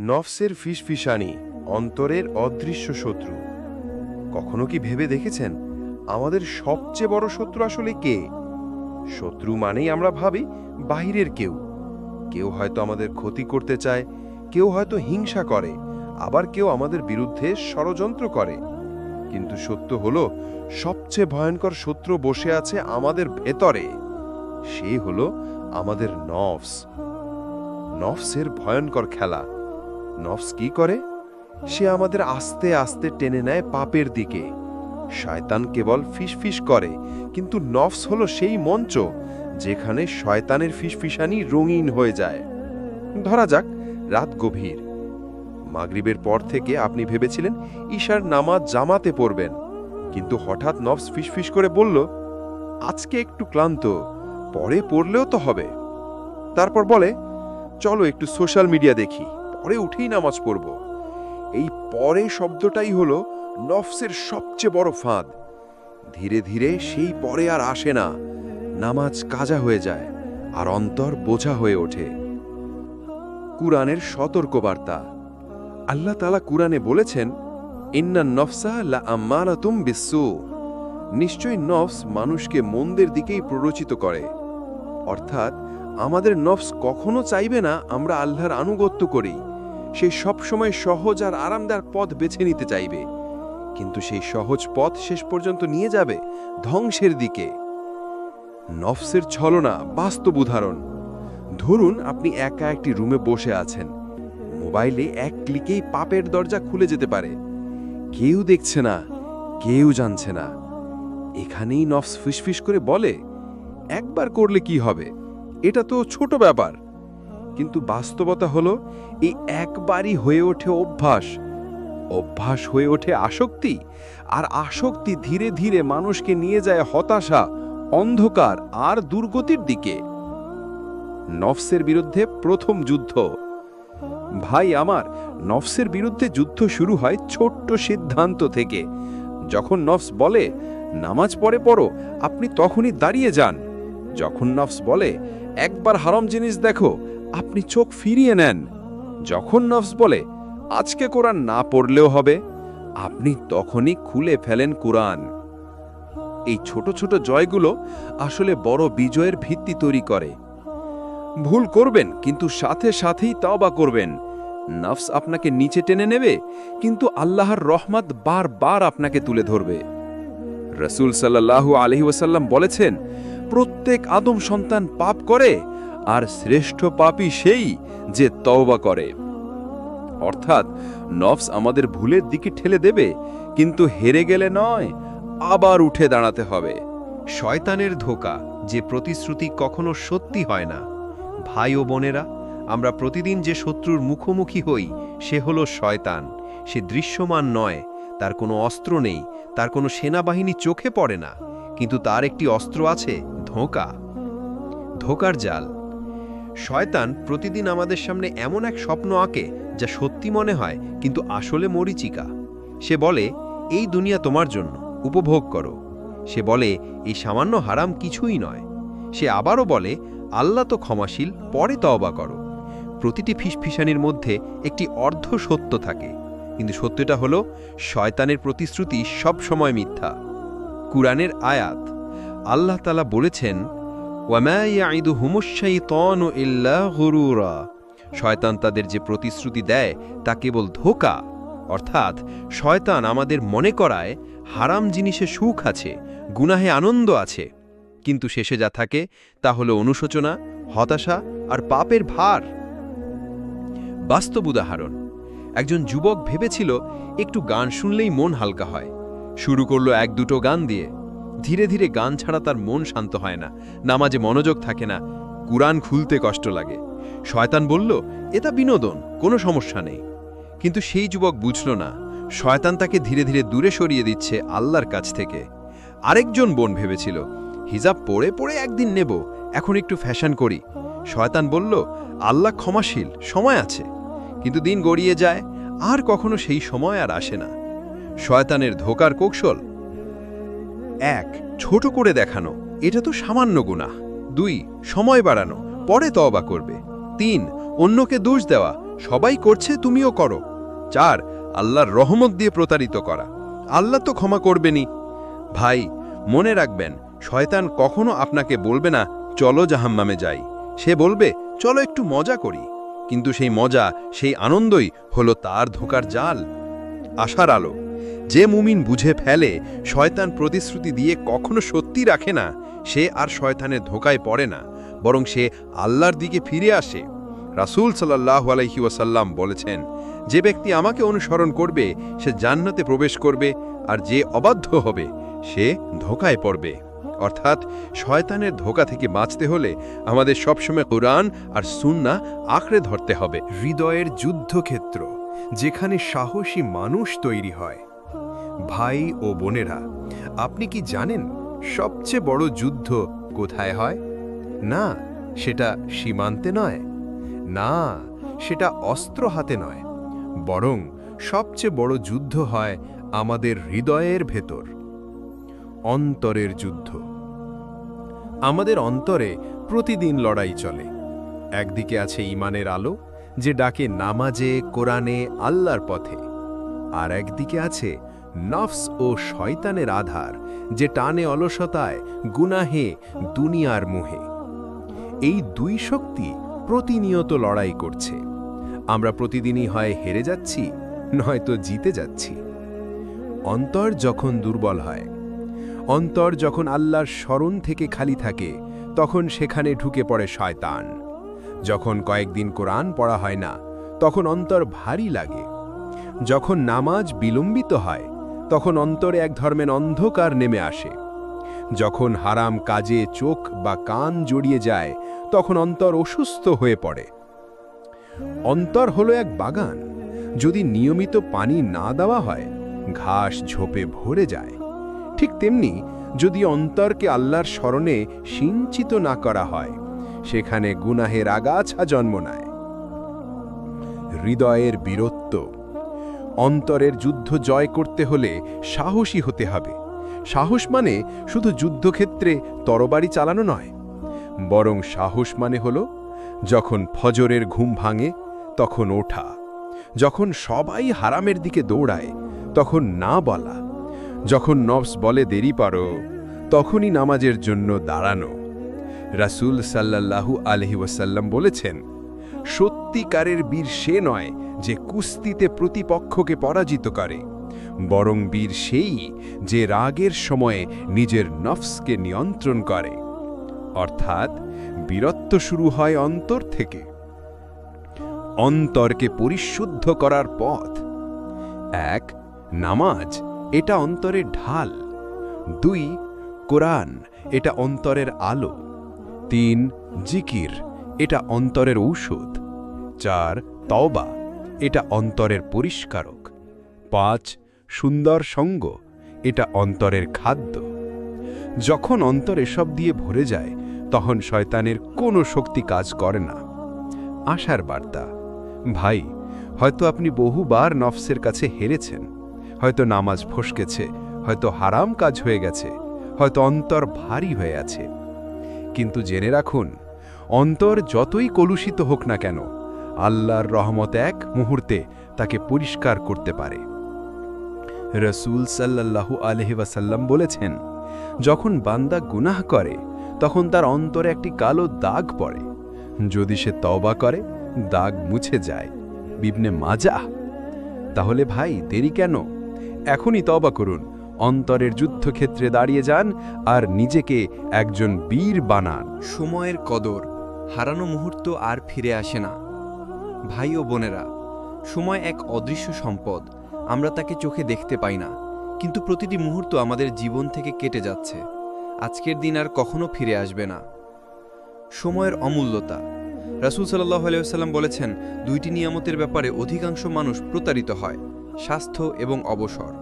নফসের ফিসফিসানি অন্তরের অদৃশ্য শত্রু। কখনো কি ভেবে দেখেছেন? আমাদের সবচেয়ে বড় শত্রু আসলে কে? শত্রু মানেই আমরা ভাবি বাহিরের কেউ। কেউ হয়তো আমাদের ক্ষতি করতে চায়, কেউ হয়তো হিংসা করে, আবার কেউ আমাদের বিরুদ্ধে ষড়যন্ত্র করে। কিন্তু সত্য হলো, সবচেয়ে ভয়ঙ্কর শত্রু বসে আছে আমাদের ভেতরে। সে হলো আমাদের নফস। নফসের ভয়ঙ্কর খেলা। নফস কি করে? সে আমাদের আস্তে আস্তে টেনে নেয় পাপের দিকে। শয়তান কেবল ফিসফিস করে, কিন্তু নফস হলো সেই মঞ্চ যেখানে শয়তানের ফিসফিসানি রঙিন হয়ে যায়। ধরা যাক, রাত গভীর। মাগরিবের পর থেকে আপনি ভেবেছিলেন ঈশার নামাজ জামাতে পড়বেন, কিন্তু হঠাৎ নফস ফিসফিস করে বলল, আজকে একটু ক্লান্ত, পরে পড়লেও তো হবে। তারপর বলে, চলো একটু সোশ্যাল মিডিয়া দেখি। পরে উঠেই নামাজ পড়ব। এই পরে শব্দটাই হলো নফসের সবচেয়ে বড় ফাঁদ। ধীরে ধীরে সেই পরে আর আসে না। নামাজ কাজা হয়ে যায় আর অন্তর বোঝা হয়ে ওঠে। কুরআনের সতর্কবার্তা। আল্লাহ তালা কুরআনে বলেছেন, ইন্না নফসা লা আম্মারাতুম বিස්සু নিশ্চয়ই নফস মানুষকে মন্দের দিকেই প্ররোচিত করে। অর্থাৎ, আমাদের নফস কখনো চাইবে না আমরা আল্লাহর আনুগত্য করি। সে সবসময় সহজ আর আরামদার পথ বেছে নিতে চাইবে। কিন্তু সেই সহজ পথ শেষ পর্যন্ত নিয়ে যাবে ধ্বংসের দিকে। নফসের ছলনা, বাস্তব উদাহরণ। ধরুন আপনি একা একটি রুমে বসে আছেন। মোবাইলে এক ক্লিকেই পাপের দরজা খুলে যেতে পারে। কেউ দেখছে না, কেউ জানছে না। এখানেই নফস ফিসফিস করে বলে, একবার করলে কি হবে? এটা তো ছোট ব্যাপার। কিন্তু বাস্তবতা হলো, এই একবারই হয়ে ওঠে অভ্যাস। অভ্যাস হয়ে ওঠে আসক্তি। আর আসক্তি ধীরে ধীরে মানুষকে নিয়ে যায় হতাশা, অন্ধকার আর দুর্গতির দিকে। নফসের বিরুদ্ধে প্রথম যুদ্ধ। ভাই আমার, নফসের বিরুদ্ধে যুদ্ধ শুরু হয় ছোট্ট সিদ্ধান্ত থেকে। যখন নফস বলে, নামাজ পড়ে পড়ো, আপনি তখনই দাঁড়িয়ে যান। যখন নফস বলে, একবার হারাম জিনিস দেখো আপনি চোখ ফিরিয়ে নেন। যখন নফস বলে, আজকে কোরআন না পড়লেও হবে, আপনি তখনই খুলে ফেলেন কোরআন। এই ছোট ছোট জয়গুলো আসলে বড় বিজয়ের ভিত্তি তৈরি করে। ভুল করবেন, কিন্তু সাথে সাথেই তাওবা করবেন। নফস আপনাকে নিচে টেনে নেবে, কিন্তু আল্লাহর রহমত বারবার আপনাকে তুলে ধরবে। রসুল সাল্লাল্লাহু আলহি ওয়াসাল্লাম বলেছেন, প্রত্যেক আদম সন্তান পাপ করে আর শ্রেষ্ঠ পাপই সেই যে তওবা করে। অর্থাৎ নফস আমাদের ভুলের দিকে ঠেলে দেবে, কিন্তু হেরে গেলে নয়, আবার উঠে দাঁড়াতে হবে। শয়তানের ধোকা যে প্রতিশ্রুতি কখনো সত্যি হয় না। ভাই ও বোনেরা, আমরা প্রতিদিন যে শত্রুর মুখোমুখি হই, সে হলো শয়তান। সে দৃশ্যমান নয়, তার কোনো অস্ত্র নেই, তার কোনো সেনাবাহিনী চোখে পড়ে না, কিন্তু তার একটি অস্ত্র আছে, ধোঁকা। ধোকার জাল। শয়তান প্রতিদিন আমাদের সামনে এমন এক স্বপ্ন আঁকে যা সত্যি মনে হয়, কিন্তু আসলে মরিচিকা। সে বলে, এই দুনিয়া তোমার জন্য, উপভোগ করো। সে বলে, এই সামান্য হারাম কিছুই নয়। সে আবারও বলে, আল্লাহ তো ক্ষমাশীল, পরে তওবা করো। প্রতিটি ফিসফিসানির মধ্যে একটি অর্ধ সত্য থাকে, কিন্তু সত্যটা হলো, শয়তানের প্রতিশ্রুতি সব সময় মিথ্যা। কুরআনের আয়াত, আল্লাহ তালা বলেছেন ওয়ামা ইয়াইদু হুমুশাইতান ইল্লা গুরুরা শয়তান তাদের যে প্রতিশ্রুতি দেয়, তা কেবল ধোকা। অর্থাৎ, শয়তান আমাদের মনে করায়, হারাম জিনিসে সুখ আছে, গুনাহে আনন্দ আছে। কিন্তু শেষে যা থাকে, তা হলো অনুশোচনা, হতাশা আর পাপের ভার। বাস্তব উদাহরণ, একজন যুবক ভেবেছিল, একটু গান শুনলেই মন হালকা হয়। শুরু করল এক দুটো গান দিয়ে। ধীরে ধীরে গান ছাড়া তার মন শান্ত হয় না, নামাজে মনোযোগ থাকে না, কুরআন খুলতে কষ্ট লাগে। শয়তান বলল এটা বিনোদন, কোনো সমস্যা নেই। কিন্তু সেই যুবক বুঝল না, শয়তান তাকে ধীরে ধীরে দূরে সরিয়ে দিচ্ছে আল্লাহর কাছ থেকে। আরেকজন বোন ভেবেছিল, হিজাব পড়ে পড়ে একদিন নেব, এখন একটু ফ্যাশন করি। শয়তান বলল, আল্লাহ ক্ষমাশীল, সময় আছে। কিন্তু দিন গড়িয়ে যায়, আর কখনো সেই সময় আর আসে না। শয়তানের ধোকার কৌশল এক, ছোট করে দেখানো। এটা তো সামান্য গুনাহ। দুই, সময় বাড়ানো। পরে তওবা করবে। তিন, অন্যকে দোষ দেওয়া। সবাই করছে, তুমিও করো। চার, আল্লাহর রহমত দিয়ে প্রতারিত করা। আল্লাহ তো ক্ষমা করবেনই। ভাই, মনে রাখবেন, শয়তান কখনো আপনাকে বলবে না, চলো জাহাম্মামে যাই। সে বলবে, চলো একটু মজা করি। কিন্তু সেই মজা, সেই আনন্দই হলো তার ধোকার জাল। আশার আলো। যে মুমিন বুঝে ফেলে, শয়তান প্রতিশ্রুতি দিয়ে কখনো সত্যি রাখে না, সে আর শয়তানের ধোকায় পড়ে না, বরং সে আল্লাহর দিকে ফিরে আসে। রাসূল সাল্লাহ আলাইহি ওয়াসাল্লাম বলেছেন, যে ব্যক্তি আমাকে অনুসরণ করবে, সে জান্নাতে প্রবেশ করবে, আর যে অবাধ্য হবে, সে ধোকায় পড়বে। অর্থাৎ, শয়তানের ধোকা থেকে বাঁচতে হলে আমাদের সবসময় কোরআন আর সুন্না আঁকড়ে ধরতে হবে। হৃদয়ের যুদ্ধক্ষেত্র, যেখানে সাহসী মানুষ তৈরি হয়। ভাই ও বোনেরা, আপনি কি জানেন সবচেয়ে বড় যুদ্ধ কোথায় হয়? না, সেটা সীমান্তে নয়। না, সেটা অস্ত্র হাতে নয়। বরং সবচেয়ে বড় যুদ্ধ হয় আমাদের হৃদয়ের ভেতর। অন্তরের যুদ্ধ। আমাদের অন্তরে প্রতিদিন লড়াই চলে। একদিকে আছে ইমানের আলো, যে ডাকে নামাজে, কোরআনে, আল্লাহর পথে। আর একদিকে আছে নফস ও শয়তানের আধার, যে টানে অলসতায়, গুনাহে, দুনিয়ার মুহে। এই দুই শক্তি প্রতিনিয়ত লড়াই করছে। আমরা প্রতিদিনই হয় হেরে যাচ্ছি, নয়তো জিতে যাচ্ছি। অন্তর যখন দুর্বল হয়, অন্তর যখন আল্লাহর স্মরণ থেকে খালি থাকে, তখন সেখানে ঢুকে পড়ে শয়তান। যখন কয়েকদিন কোরআন পড়া হয় না, তখন অন্তর ভারী লাগে। যখন নামাজ বিলম্বিত হয় তখন অন্তরে এক ধর্মের অন্ধকার নেমে আসে। যখন হারাম কাজে চোখ বা কান জড়িয়ে যায়, তখন অন্তর অসুস্থ হয়ে পড়ে। অন্তর হলো এক বাগান। যদি নিয়মিত পানি না দেওয়া হয়, ঘাস ঝোপে ভরে যায়। ঠিক তেমনি, যদি অন্তরকে আল্লাহর স্মরণে সিঞ্চিত না করা হয়, সেখানে গুনাহের আগাছা জন্ম নেয়। হৃদয়ের বীরত্ব অন্তরের যুদ্ধ জয় করতে হলে সাহসী হতে হবে। সাহস মানে শুধু যুদ্ধক্ষেত্রে তরবারি চালানো নয়। বরং সাহস মানে হল, যখন ফজরের ঘুম ভাঙে, তখন ওঠা। যখন সবাই হারামের দিকে দৌড়ায়, তখন না বলা। যখন নফস বলে দেরি পারো, তখনই নামাজের জন্য দাঁড়ানো। রাসূল সাল্লাল্লাহু আলহি ওয়াসাল্লাম বলেছেন, সত্যিকারের বীর সে নয় যে কুস্তিতে প্রতিপক্ষকে পরাজিত করে, বরং বীর সেই যে রাগের সময়ে নিজের নফসকে নিয়ন্ত্রণ করে। অর্থাৎ বীরত্ব শুরু হয় অন্তর থেকে। অন্তরকে পরিশুদ্ধ করার পথ। এক, নামাজ, এটা অন্তরের ঢাল। দুই, কোরআন, এটা অন্তরের আলো। তিন, জিকির, এটা অন্তরের ঔষধ। চার, তওবা। এটা অন্তরের পরিষ্কারক। পাঁচ, সুন্দর সঙ্গ, এটা অন্তরের খাদ্য। যখন অন্তর এসব দিয়ে ভরে যায়, তখন শয়তানের কোনো শক্তি কাজ করে না। আশার বার্তা, ভাই, হয়তো আপনি বহুবার নফসের কাছে হেরেছেন। হয়তো নামাজ ফসকেছে, হয়তো হারাম কাজ হয়ে গেছে, হয়তো অন্তর ভারী হয়ে আছে। কিন্তু জেনে রাখুন, অন্তর যতই কলুষিত হোক না কেন আল্লাহর রহমত এক মুহূর্তে তাকে পরিষ্কার করতে পারে। রসুল সাল্লাল্লাহু আলহি ওয়াসাল্লাম বলেছেন, যখন বান্দা গুনাহ করে, তখন তার অন্তরে একটি কালো দাগ পড়ে। যদি সে তবা করে, দাগ মুছে যায়। বিবনে মাজা তাহলে ভাই, দেরি কেন? এখনই তবা করুন। অন্তরের যুদ্ধক্ষেত্রে দাঁড়িয়ে যান আর নিজেকে একজন বীর বানান। সময়ের কদর, হারানো মুহূর্ত আর ফিরে আসে না। ভাই ও বোনেরা, সময় এক অদৃশ্য সম্পদ, আমরা তাকে চোখে দেখতে পাই না, কিন্তু প্রতিটি মুহূর্ত আমাদের জীবন থেকে কেটে যাচ্ছে, আজকের দিন আর কখনো ফিরে আসবে না। সময়ের অমূল্যতা, রাসুল সাল্লাহ আলাইসাল্লাম বলেছেন, দুইটি নিয়ামতের ব্যাপারে অধিকাংশ মানুষ প্রতারিত হয়, স্বাস্থ্য এবং অবসর।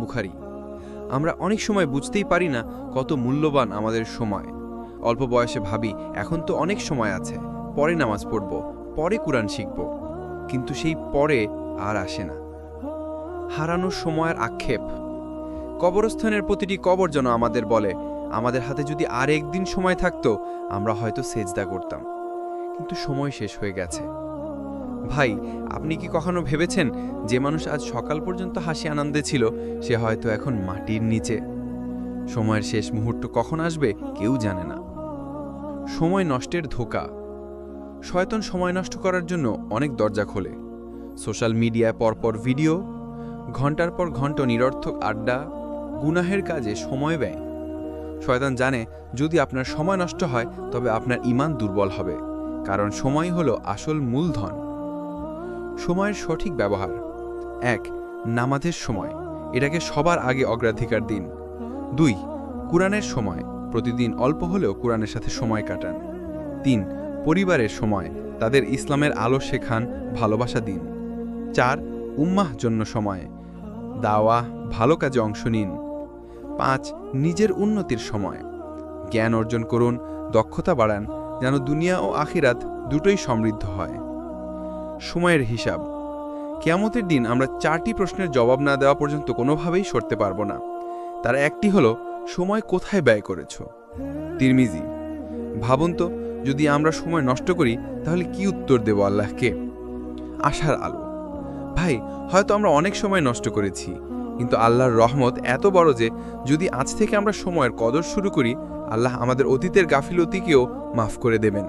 বুখারি, আমরা অনেক সময় বুঝতেই পারি না কত মূল্যবান আমাদের সময়। অল্প বয়সে ভাবি, এখন তো অনেক সময় আছে, পরে নামাজ পড়ব পরে কোরআন শিখব, কিন্তু সেই পরে আর আসে না। হারানোর সময়ের আক্ষেপ। কবরস্থানের প্রতিটি কবর যেন আমাদের বলে, আমাদের হাতে যদি আর একদিন সময় থাকতো, আমরা হয়তো সেজদা করতাম। কিন্তু সময় শেষ হয়ে গেছে। ভাই, আপনি কি কখনো ভেবেছেন যে মানুষ আজ সকাল পর্যন্ত হাসি আনন্দে ছিল, সে হয়তো এখন মাটির নিচে? সময়ের শেষ মুহূর্ত কখন আসবে, কেউ জানে না। সময় নষ্টের ধোকা। শয়তন সময় নষ্ট করার জন্য অনেক দরজা খোলে। সোশ্যাল মিডিয়ায় পরপর ভিডিও, ঘণ্টার পর ঘণ্টা নিরর্থক আড্ডা, গুনাহের কাজে সময় ব্যয়। শয়তান জানে, যদি আপনার সময় নষ্ট হয়, তবে আপনার ইমান দুর্বল হবে, কারণ সময় হলো আসল মূলধন। সময়ের সঠিক ব্যবহার। এক, নামাজের সময়। এটাকে সবার আগে অগ্রাধিকার দিন। দুই, কোরআনের সময়। প্রতিদিন অল্প হলেও কোরআনের সাথে সময় কাটান। তিন পরিবারের সময় তাদের ইসলামের আলো শেখান ভালোবাসা দিন। চার, উম্মাহ জন্য সময়। দাওয়া, ভালো কাজে অংশ নিন। পাঁচ, নিজের উন্নতির সময়। জ্ঞান অর্জন করুন, দক্ষতা বাড়ান, যেন দুনিয়া ও আখিরাত দুটোই সমৃদ্ধ হয়। সময়ের হিসাব। কেয়ামতের দিন আমরা চারটি প্রশ্নের জবাব না দেওয়া পর্যন্ত কোনোভাবেই সরতে পারব না। তার একটি হলো, সময় কোথায় ব্যয় করেছ? তিরমিজি। ভাবুন তো যদি আমরা সময় নষ্ট করি, তাহলে কি উত্তর দেব আল্লাহকে? আশার আলো। ভাই, হয়তো আমরা অনেক সময় নষ্ট করেছি, কিন্তু আল্লাহর রহমত এত বড় যে, যদি আজ থেকে আমরা সময়ের কদর শুরু করি, আল্লাহ আমাদের অতীতের গাফিলতিকেও মাফ করে দেবেন।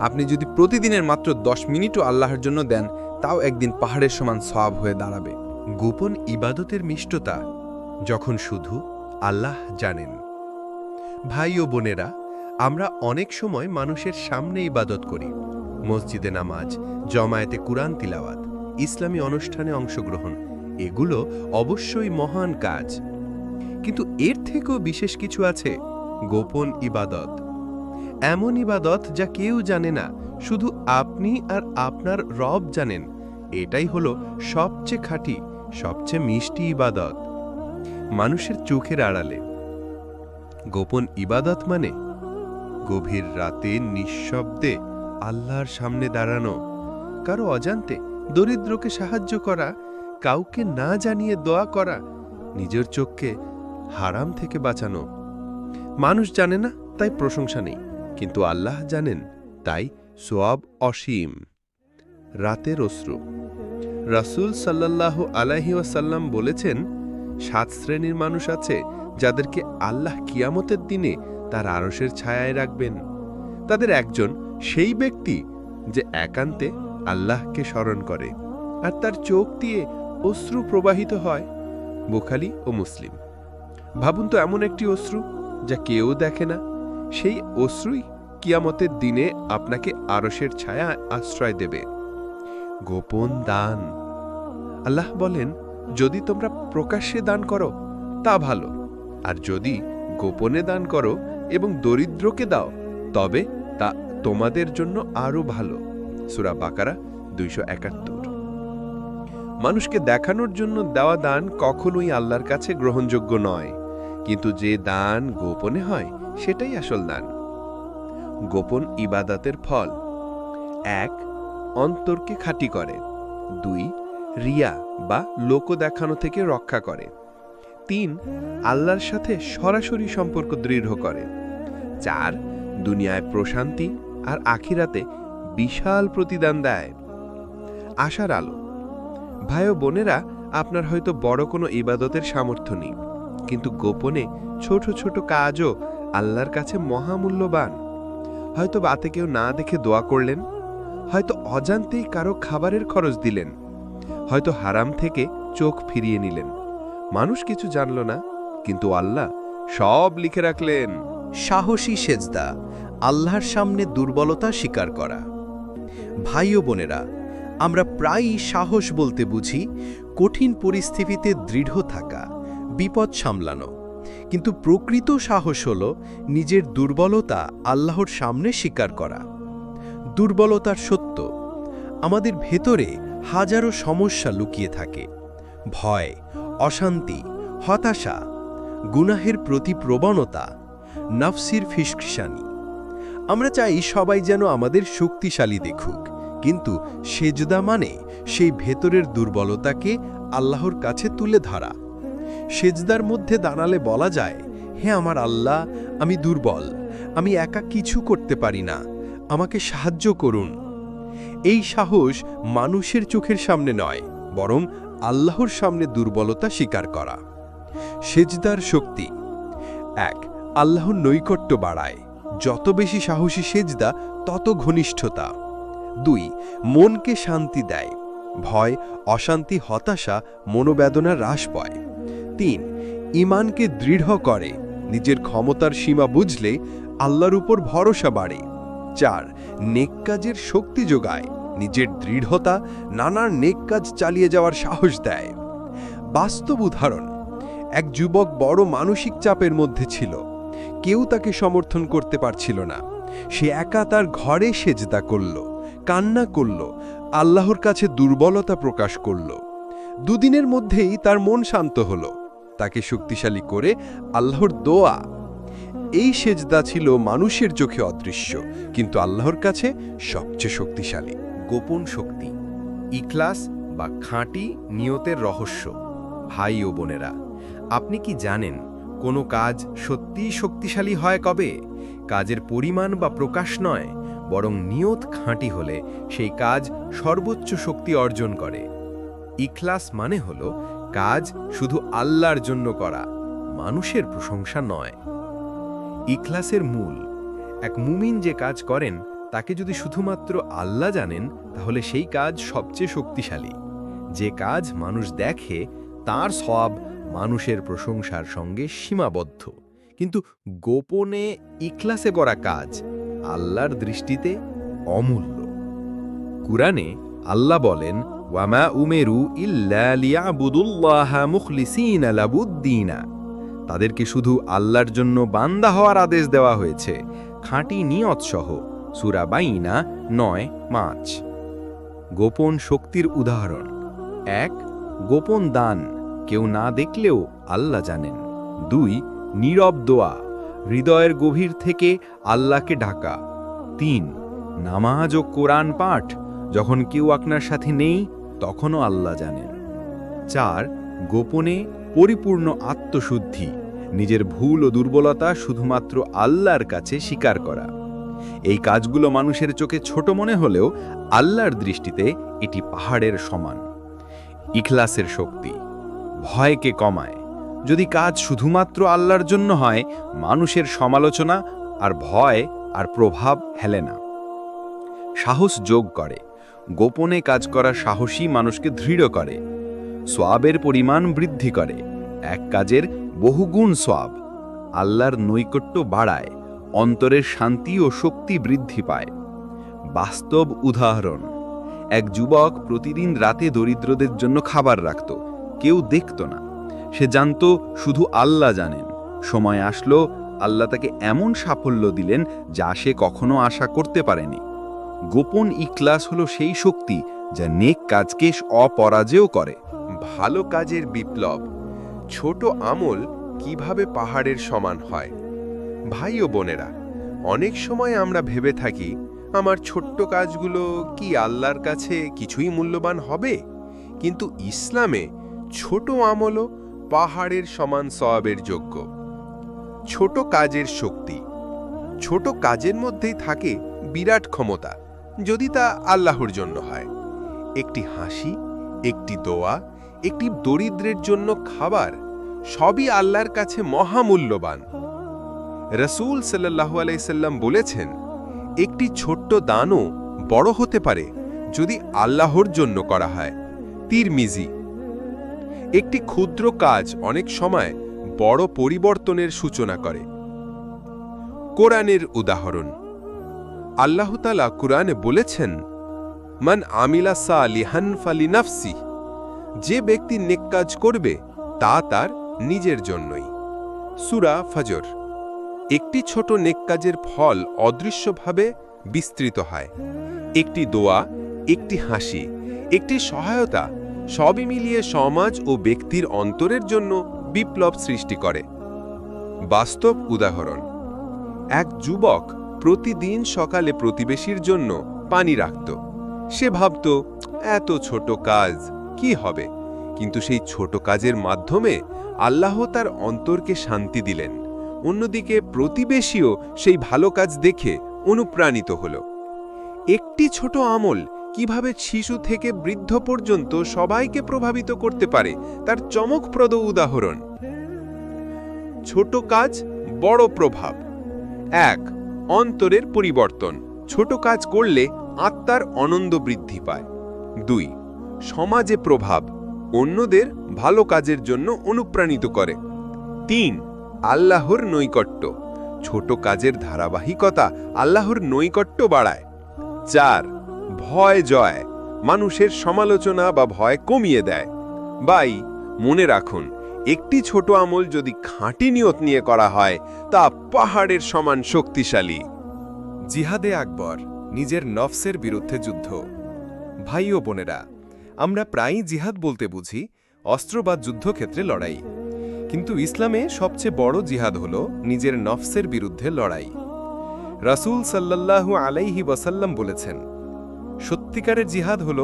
আপনি যদি প্রতিদিনের মাত্র দশ মিনিটও আল্লাহর জন্য দেন, তাও একদিন পাহাড়ের সমান সওয়াব হয়ে দাঁড়াবে। গোপন ইবাদতের মিষ্টতা, যখন শুধু আল্লাহ জানেন। ভাই ও বোনেরা আমরা অনেক সময় মানুষের সামনে ইবাদত করি। মসজিদে নামাজ, জমায়েতে কুরআন তিলাওয়াত, ইসলামী অনুষ্ঠানে অংশগ্রহণ, এগুলো অবশ্যই মহান কাজ। কিন্তু এর থেকেও বিশেষ কিছু আছে, গোপন ইবাদত। এমন ইবাদত যা কেউ জানে না, শুধু আপনি আর আপনার রব জানেন। এটাই হলো সবচেয়ে খাঁটি, সবচেয়ে মিষ্টি ইবাদত। মানুষের চোখের আড়ালে। গোপন ইবাদত মানে গভীর রাতে নিঃশব্দে আল্লাহর সামনে দাঁড়ানো। কারও অজান্তে দরিদ্রকে সাহায্য করা, কাউকে না জানিয়ে দোয়া করা, নিজের চোখকে হারাম থেকে বাঁচানো। মানুষ জানে না, তাই প্রশংসা নেই, কিন্তু আল্লাহ জানেন, তাই সোয়াব অসীম। রাতের অশ্রু। রাসূল সাল্লাল্লাহু আলাইহি ওয়াসাল্লাম বলেছেন, সাত শ্রেণির মানুষ আছে যাদেরকে আল্লাহ কিয়ামতের দিনে তার আরশের ছায়ায় রাখবেন। তাদের একজন, সেই ব্যক্তি যে একান্তে আল্লাহকে স্মরণ করে আর তার চোখ দিয়ে অশ্রু প্রবাহিত হয় বোখালি ও মুসলিম। ভাবুন তো এমন একটি অশ্রু যা কেউ দেখে না। সেই অশ্রুই কিয়ামতের দিনে আপনাকে আরশের ছায়া আশ্রয় দেবে। গোপন দান। আল্লাহ বলেন, যদি তোমরা প্রকাশ্যে দান করো, তা ভালো। আর যদি গোপনে দান করো এবং দরিদ্রকে দাও, তবে তা তোমাদের জন্য আরও ভালো। সুরা বাকারা দুইশো একাত্তর। মানুষকে দেখানোর জন্য দেওয়া দান কখনোই আল্লাহর কাছে গ্রহণযোগ্য নয়, কিন্তু যে দান গোপনে হয়, সেটাই আসল দান। গোপন ইবাদাতের ফল। এক, অন্তরকে খাঁটি করে। দুই, রিয়া বা লোক দেখানো থেকে রক্ষা করে। তিন আল্লাহর সাথে সরাসরি সম্পর্ক দৃঢ় করে। চার, দুনিয়ায় প্রশান্তি আর আখিরাতে বিশাল প্রতিদান দেয়। আশার আলো। ভাই ও বোনেরা, আপনার হয়তো বড় কোনো ইবাদতের সামর্থ্য নেই, কিন্তু গোপনে ছোট ছোট কাজও আল্লাহর কাছে মহামূল্যবান। হয়তো বাতে কেউ না দেখে দোয়া করলেন, হয়তো অজান্তেই কারও খাবারের খরচ দিলেন, হয়তো হারাম থেকে চোখ ফিরিয়ে নিলেন। মানুষ কিছু জানল না, কিন্তু আল্লাহ সব লিখে রাখলেন। সাহসী সেজদা, আল্লাহর সামনে দুর্বলতা স্বীকার করা। ভাই ও বোনেরা, আমরা প্রায়ই সাহস বলতে বুঝি, কঠিন পরিস্থিতিতে দৃঢ় থাকা, বিপদ সামলানো। কিন্তু প্রকৃত সাহস হল নিজের দুর্বলতা আল্লাহর সামনে স্বীকার করা। দুর্বলতার সত্য, আমাদের ভেতরে হাজারো সমস্যা লুকিয়ে থাকে। ভয়, অশান্তি, হতাশা, গুনাহের প্রতি প্রবণতা, নফসির ফিসফিসানি আমরা চাই সবাই যেন আমাদের শক্তিশালী দেখুক, কিন্তু সেজদা মানে সেই ভেতরের দুর্বলতাকে আল্লাহর কাছে তুলে ধরা। সেজদার মধ্যে দাঁড়ালে বলা যায়, হে আমার আল্লাহ, আমি দুর্বল, আমি একা কিছু করতে পারি না, আমাকে সাহায্য করুন। এই সাহস মানুষের চোখের সামনে নয়, বরং আল্লাহর সামনে দুর্বলতা স্বীকার করা। সেজদার শক্তি। এক, আল্লাহর নৈকট্য বাড়ায়। যত বেশি সাহসী সেজদা, তত ঘনিষ্ঠতা। দুই, মনকে শান্তি দেয়। ভয়, অশান্তি, হতাশা, মনোবেদনা হ্রাস পায়। তিন ইমানকে দৃঢ় করে। নিজের ক্ষমতার সীমা বুঝলে আল্লাহর উপর ভরসা বাড়ে। চার, নেক কাজের শক্তি যোগায়। নিজের দৃঢ়তা নানার নেক কাজ চালিয়ে যাওয়ার সাহস দেয়। বাস্তব উদাহরণ, এক যুবক বড় মানসিক চাপের মধ্যে ছিল। কেউ তাকে সমর্থন করতে পারছিল না। সে একা তার ঘরে সেজদা করল, কান্না করল, আল্লাহর কাছে দুর্বলতা প্রকাশ করল। দুদিনের মধ্যেই তার মন শান্ত হল। তাকে শক্তিশালী করে আল্লাহর দোয়া। এই সেজদা ছিল মানুষের চোখে অদৃশ্য, কিন্তু আল্লাহর কাছে সবচেয়ে শক্তিশালী। গোপন শক্তি। ইখলাস বা খাঁটি নিয়তের রহস্য, ভাই ও বোনেরা, আপনি কি জানেন কোনো কাজ সত্যিই শক্তিশালী হয় কবে? কাজের পরিমাণ বা প্রকাশ নয়, বরং নিয়ত খাঁটি হলে সেই কাজ সর্বোচ্চ শক্তি অর্জন করে। ইখলাস মানে হল কাজ শুধু আল্লাহর জন্য করা, মানুষের প্রশংসা নয়। ইখলাসের মূল, এক মুমিন যে কাজ করেন তাকে যদি শুধুমাত্র আল্লাহ জানেন, তাহলে সেই কাজ সবচেয়ে শক্তিশালী। যে কাজ মানুষ দেখে, তার সব মানুষের প্রশংসার সঙ্গে সীমাবদ্ধ। কিন্তু গোপনে ইখলাসে করা কাজ আল্লাহর দৃষ্টিতে অমূল্য। কুরআনে আল্লাহ বলেন, ওয়ামা উমেরু ইল্লা লিয়াবুদুল্লাহা মুখলিসিনা লাবুদ্দিনা। তাদেরকে শুধু আল্লাহর জন্য বান্দা হওয়ার আদেশ দেওয়া হয়েছে। খাঁটি নিয়ত সহ সুরা বাইনা নয় মাছ গোপন শক্তির উদাহরণ। এক, গোপন দান। কেউ না দেখলেও আল্লাহ জানেন। দুই, নীরব দোয়া। হৃদয়ের গভীর থেকে আল্লাহকে ডাকা তিন, নামাজ ও কোরআন পাঠ। যখন কেউ আপনার সাথে নেই, তখনও আল্লাহ জানেন। চার, গোপনে পরিপূর্ণ আত্মশুদ্ধি। নিজের ভুল ও দুর্বলতা শুধুমাত্র আল্লাহর কাছে স্বীকার করা। এই কাজগুলো মানুষের চোখে ছোট মনে হলেও আল্লাহর দৃষ্টিতে এটি পাহাড়ের সমান। ইখলাসের শক্তি, ভয়কে কমায়। যদি কাজ শুধুমাত্র আল্লাহর জন্য হয়, মানুষের সমালোচনা আর ভয় আর প্রভাব হেলে না। সাহস যোগ করে, গোপনে কাজ করা সাহসী মানুষকে দৃঢ় করে। সোয়াবের পরিমাণ বৃদ্ধি করে, এক কাজের বহুগুণ সোয়াব আল্লাহর নৈকট্য বাড়ায়। অন্তরের শান্তি ও শক্তি বৃদ্ধি পায়। বাস্তব উদাহরণ, এক যুবক প্রতিদিন রাতে দরিদ্রদের জন্য খাবার রাখত, কেউ দেখত না। সে জানত শুধু আল্লাহ জানেন। সময় আসলো, আল্লাহ তাকে এমন সাফল্য দিলেন যা সে কখনো আশা করতে পারেনি। গোপন ইকলাস হলো সেই শক্তি যা নেক কাজকে অপরাজেয় করে। ভালো কাজের বিপ্লব, ছোট আমল কীভাবে পাহাড়ের সমান হয়? ভাই ও বোনেরা, অনেক সময় আমরা ভেবে থাকি, আমার ছোট্ট কাজগুলো কি আল্লাহর কাছে কিছুই মূল্যবান হবে? কিন্তু ইসলামে ছোট আমলও পাহাড়ের সমান সওয়াবের যোগ্য। ছোট কাজের শক্তি। ছোট কাজের মধ্যেই থাকে বিরাট ক্ষমতা, যদি তা আল্লাহর জন্য হয়। একটি হাসি, একটি দোয়া, একটি দরিদ্রের জন্য খাবার, সবই আল্লাহর কাছে মহামূল্যবান। রসুল সাল্লাহু আলাইসাল্লাম বলেছেন, একটি ছোট্ট দানও বড় হতে পারে যদি আল্লাহর জন্য করা হয়। তিরমিজি, একটি ক্ষুদ্র কাজ অনেক সময় বড় পরিবর্তনের সূচনা করে। কোরআনের উদাহরণ আল্লাহতালা কোরআনে বলেছেন, মান আমিলা সা সালিহান ফালি নাফসি যে ব্যক্তি নেক কাজ করবে, তা তার নিজের জন্যই। সুরা ফজর একটি ছোট নেক কাজের ফল অদৃশ্যভাবে বিস্তৃত হয়। একটি দোয়া, একটি হাসি, একটি সহায়তা সবই মিলিয়ে সমাজ ও ব্যক্তির অন্তরের জন্য বিপ্লব সৃষ্টি করে। বাস্তব উদাহরণ, এক যুবক প্রতিদিন সকালে প্রতিবেশীর জন্য পানি রাখত। সে ভাবত, এত ছোট কাজ, কি হবে? কিন্তু সেই ছোট কাজের মাধ্যমে আল্লাহ তার অন্তরকে শান্তি দিলেন। অন্যদিকে প্রতিবেশীও সেই ভালো কাজ দেখে অনুপ্রাণিত হল। একটি ছোট আমল কীভাবে শিশু থেকে বৃদ্ধ পর্যন্ত সবাইকে প্রভাবিত করতে পারে, তার চমকপ্রদ উদাহরণ। ছোট কাজ বড় প্রভাব। এক, অন্তরের পরিবর্তন। ছোট কাজ করলে আত্মার আনন্দ বৃদ্ধি পায়। দুই, সমাজে প্রভাব। অন্যদের ভালো কাজের জন্য অনুপ্রাণিত করে। তিন আল্লাহর নৈকট্য। ছোট কাজের ধারাবাহিকতা আল্লাহর নৈকট্য বাড়ায়। চার, ভয় জয়। মানুষের সমালোচনা বা ভয় কমিয়ে দেয়। বাই, মনে রাখুন, একটি ছোট আমল যদি খাঁটি নিয়ত নিয়ে করা হয়, তা পাহাড়ের সমান শক্তিশালী। জিহাদে আকবর, নিজের নফসের বিরুদ্ধে যুদ্ধ। ভাই ও বোনেরা, আমরা প্রায়ই জিহাদ বলতে বুঝি, অস্ত্র বা যুদ্ধক্ষেত্রে লড়াই। কিন্তু ইসলামে সবচেয়ে বড় জিহাদ হল নিজের নফসের বিরুদ্ধে লড়াই। রাসূল সাল্লাল্লাহু আলাইহি ওয়াসাল্লাম বলেছেন, সত্যিকারের জিহাদ হল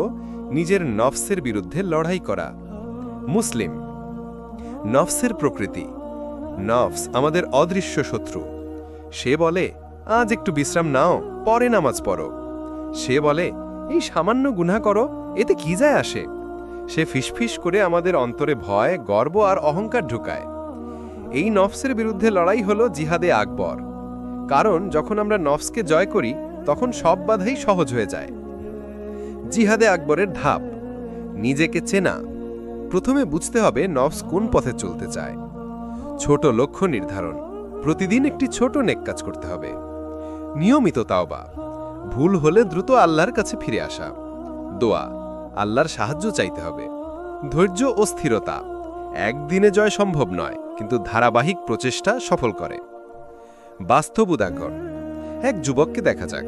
নিজের নফসের বিরুদ্ধে লড়াই করা। মুসলিম, নফসের প্রকৃতি, নফস আমাদের অদৃশ্য শত্রু। সে বলে, আজ একটু বিশ্রাম নাও, পরে নামাজ পড়ো। সে বলে, এই সামান্য গুনাহ করো, এতে কি যায় আসে? সে ফিসফিস করে আমাদের অন্তরে ভয়, গর্ব আর অহংকার ঢুকায়। এই নফসের বিরুদ্ধে লড়াই হলো জিহাদে আকবর। কারণ যখন আমরা নফসকে জয় করি, তখন সব বাধাই সহজ হয়ে যায়। জিহাদে আকবরের ধাপ, নিজেকে চেনা। প্রথমে বুঝতে হবে নফস কোন পথে চলতে চায়। ছোট লক্ষ্য নির্ধারণ, প্রতিদিন একটি ছোট নেক কাজ করতে হবে। নিয়মিত তাওবা, ভুল হলে দ্রুত আল্লাহর কাছে ফিরে আসা। দোয়া আল্লাহর সাহায্য চাইতে হবে। ধৈর্য ও স্থিরতা একদিনে জয় সম্ভব নয়, কিন্তু ধারাবাহিক প্রচেষ্টা সফল করে। বাস্তব উদাহরণ, এক যুবককে দেখা যাক।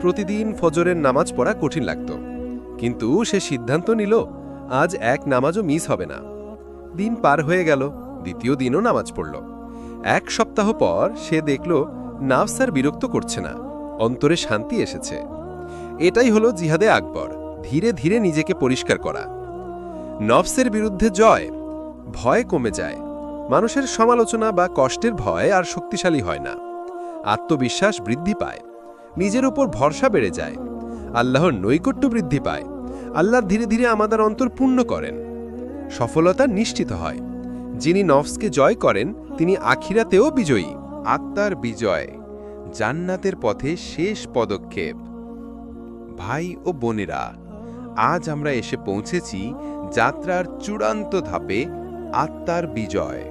প্রতিদিন ফজরের নামাজ পড়া কঠিন লাগত, কিন্তু সে সিদ্ধান্ত নিল, আজ এক নামাজও মিস হবে না। দিন পার হয়ে গেল, দ্বিতীয় দিনও নামাজ পড়ল। এক সপ্তাহ পর সে দেখল নাফস আর বিরক্ত করছে না, অন্তরে শান্তি এসেছে। এটাই হলো জিহাদে আকবর। ধীরে ধীরে নিজেকে পরিষ্কার করা। নফসের বিরুদ্ধে জয়, ভয় কমে যায়। মানুষের সমালোচনা বা কষ্টের ভয় আর শক্তিশালী হয় না। আত্মবিশ্বাস বৃদ্ধি পায়, নিজের উপর ভরসা বেড়ে যায়, আল্লাহর নৈকট্য বৃদ্ধি পায়, আল্লাহ ধীরে ধীরে আমাদের অন্তর পূর্ণ করেন। সফলতা নিশ্চিত হয়, যিনি নফসকে জয় করেন, তিনি আখিরাতেও বিজয়ী। আত্মার বিজয়, জান্নাতের পথে শেষ পদক্ষেপ। ভাই ও বোনেরা আজ আমরা এসে পৌঁছেছি যাত্রার চূড়ান্ত ধাপে আত্মার বিজয়।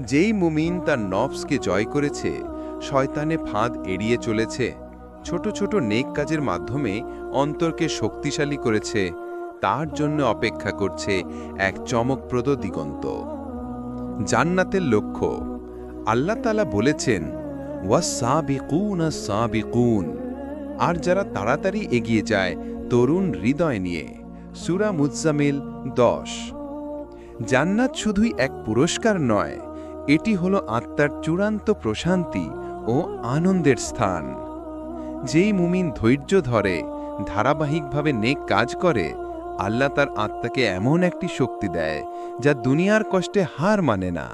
যেই মুমিন তার নফসকে জয় করেছে, শয়তানে ফাঁদ এড়িয়ে চলেছে, ছোট ছোট নেক কাজের মাধ্যমে অন্তরকে শক্তিশালী করেছে, তার জন্য অপেক্ষা করছে এক চমকপ্রদ দিগন্ত। জান্নাতের লক্ষ্য, আল্লাহ তালা বলেছেন ওয়াসাবিকুন সাবিকুন। আর যারা তাড়াতাড়ি এগিয়ে যায় তরুণ হৃদয় নিয়ে সুরা মুজামিল দশ। জান্নাত শুধুই এক পুরস্কার নয়, এটি হলো আত্মার চূড়ান্ত প্রশান্তি ও আনন্দের স্থান। যেই মুমিন ধৈর্য ধরে, ধারাবাহিকভাবে নেক কাজ করে, আল্লাহ তার আত্মাকে এমন একটি শক্তি দেয় যা দুনিয়ার কষ্টে হার মানে না।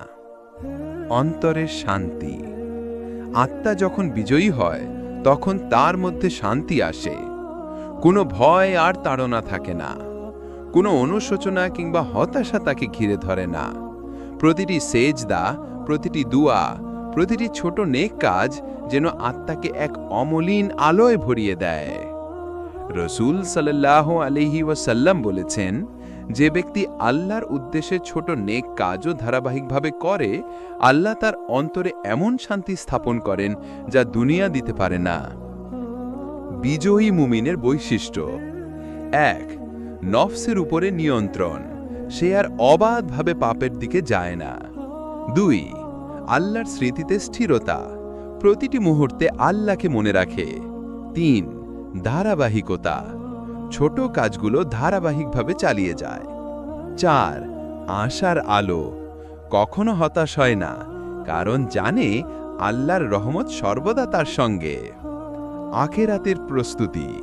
অন্তরের শান্তি। আত্মা যখন বিজয়ী হয়, তখন তার মধ্যে শান্তি আসে। কোনো ভয় আর তাড়না থাকে না। কোনো অনুশোচনা কিংবা হতাশা তাকে ঘিরে ধরে না। প্রতিটি সেজদা, প্রতিটি দুয়া, প্রতিটি ছোট নেক কাজ যেন আত্মাকে এক অমলিন আলোয় ভরিয়ে দেয়। রসুল সাল্লাহ আলিহি ওয়াসাল্লাম বলেছেন, যে ব্যক্তি আল্লাহর উদ্দেশ্যে ছোট নেক কাজও ধারাবাহিকভাবে করে, আল্লাহ তার অন্তরে এমন শান্তি স্থাপন করেন যা দুনিয়া দিতে পারে না। বিজয়ী মুমিনের বৈশিষ্ট্য। এক, নফসের উপরে নিয়ন্ত্রণ। সে আর অবাধভাবে পাপের দিকে যায় না। দুই, আল্লাহর স্মৃতিতে স্থিরতা। প্রতিটি মুহূর্তে আল্লাহকে মনে রাখে। তিন, ধারাবাহিকতা। ছোট কাজগুলো ধারাবাহিকভাবে চালিয়ে যায়। চার, আশার আলো। কখনো হতাশ হয় না, কারণ জানে আল্লাহর রহমত সর্বদা তার সঙ্গে। আখেরাতের প্রস্তুতি।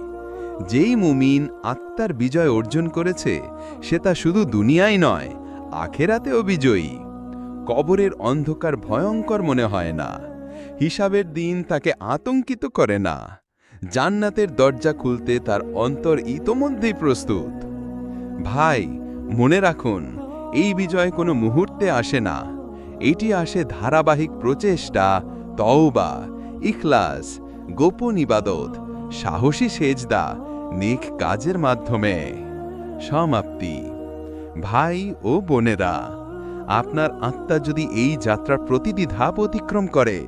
যেই মুমিন আত্মার বিজয় অর্জন করেছে, সে তা শুধু দুনিয়ায় নয়, আখেরাতেও বিজয়ী। কবরের অন্ধকার ভয়ঙ্কর মনে হয় না। হিসাবের দিন তাকে আতঙ্কিত করে না। জান্নাতের দরজা খুলতে তার অন্তর ইতোমধ্যেই প্রস্তুত। ভাই, মনে রাখুন, এই বিজয় কোনো মুহূর্তে আসে না। এটি আসে ধারাবাহিক প্রচেষ্টা, তওবা, ইখলাস গোপন ইবাদত, সাহসী সেজদা, নেক কাজের মাধ্যমে। সমাপ্তি। ভাই ও বোনেরা, আপনার আত্মা যদি এই যাত্রার প্রতিটি ধাপ অতিক্রম করে,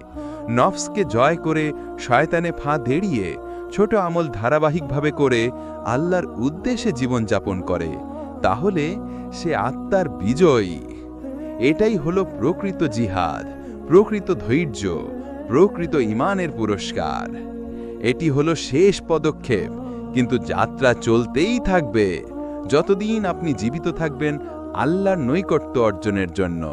নফসকে জয় করে, শয়তানে ফাঁ দেড়িয়ে, ছোট আমল ধারাবাহিকভাবে করে আল্লাহর উদ্দেশ্যে জীবনযাপন করে, তাহলে সে আত্মার বিজয়ী। এটাই হলো প্রকৃত জিহাদ, প্রকৃত ধৈর্য। প্রকৃত ইমানের পুরস্কার। এটি হলো শেষ পদক্ষেপ, কিন্তু যাত্রা চলতেই থাকবে, যতদিন আপনি জীবিত থাকবেন আল্লাহর নৈকট্য অর্জনের জন্য।